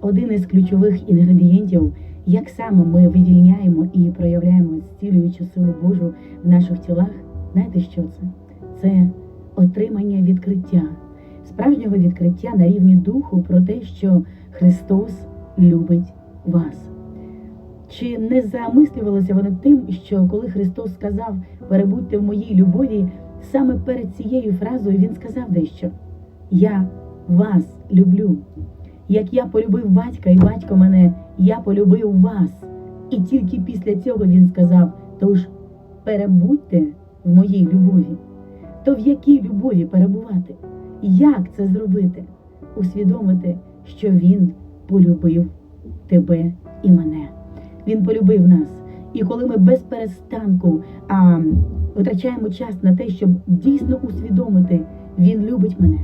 один із ключових інгредієнтів, як саме ми вивільняємо і проявляємо зцілюючу силу Божу в наших тілах. Знаєте, що це? Це отримання відкриття, справжнього відкриття на рівні духу про те, що Христос любить вас. Чи не замислювалися вони тим, що коли Христос сказав перебудьте в моїй любові, саме перед цією фразою Він сказав дещо: Я вас люблю. Як я полюбив батька, і батько мене, я полюбив вас. І тільки після цього він сказав: тож перебудьте в моїй любові. То в якій любові перебувати? Як це зробити? Усвідомити, що він полюбив тебе і мене. Він полюбив нас. І коли ми без перестанку а, витрачаємо час на те, щоб дійсно усвідомити, він любить мене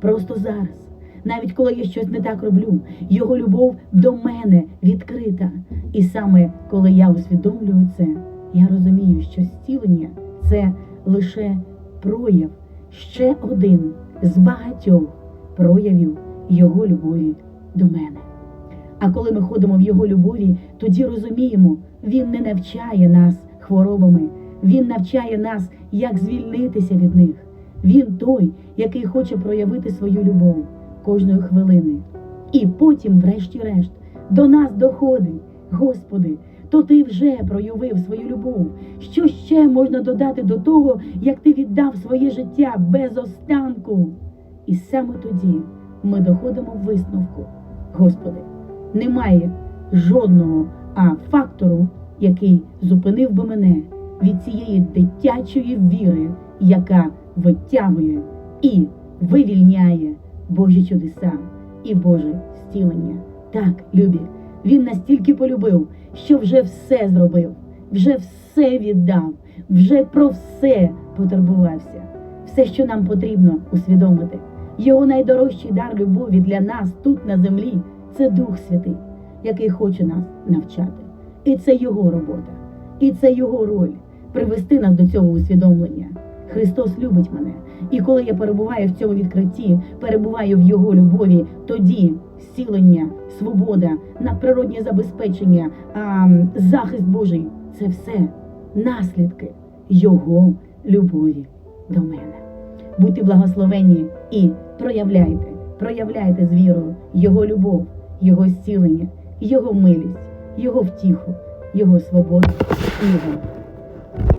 просто зараз. Навіть коли я щось не так роблю, його любов до мене відкрита. І саме коли я усвідомлюю це, я розумію, що зцілення це лише прояв, ще один з багатьох проявів його любові до мене. А коли ми ходимо в його любові, тоді розуміємо, він не навчає нас хворобами, він навчає нас, як звільнитися від них. Він той, який хоче проявити свою любов кожної хвилини. І потім, врешті-решт, до нас доходить, Господи, то ти вже проявив свою любов. Що ще можна додати до того, як ти віддав своє життя без останку? І саме тоді ми доходимо в висновку, Господи, немає жодного а, фактору, який зупинив би мене від цієї дитячої віри, яка витягує і вивільняє Божі чудеса і Боже зцілення. Так, любі, він настільки полюбив, що вже все зробив, вже все віддав, вже про все потурбувався. Все, що нам потрібно усвідомити. Його найдорожчий дар любові для нас тут на землі це Дух Святий, який хоче нас навчати. І це його робота, і це його роль привести нас до цього усвідомлення. Христос любить мене, і коли я перебуваю в цьому відкритті, перебуваю в Його любові, тоді зцілення, свобода, надприроднє забезпечення, а, захист Божий це все наслідки Його любові до мене. Будьте благословенні і проявляйте, проявляйте з вірою Його любов, Його зцілення, Його милість, Його втіху, Його свободу і Його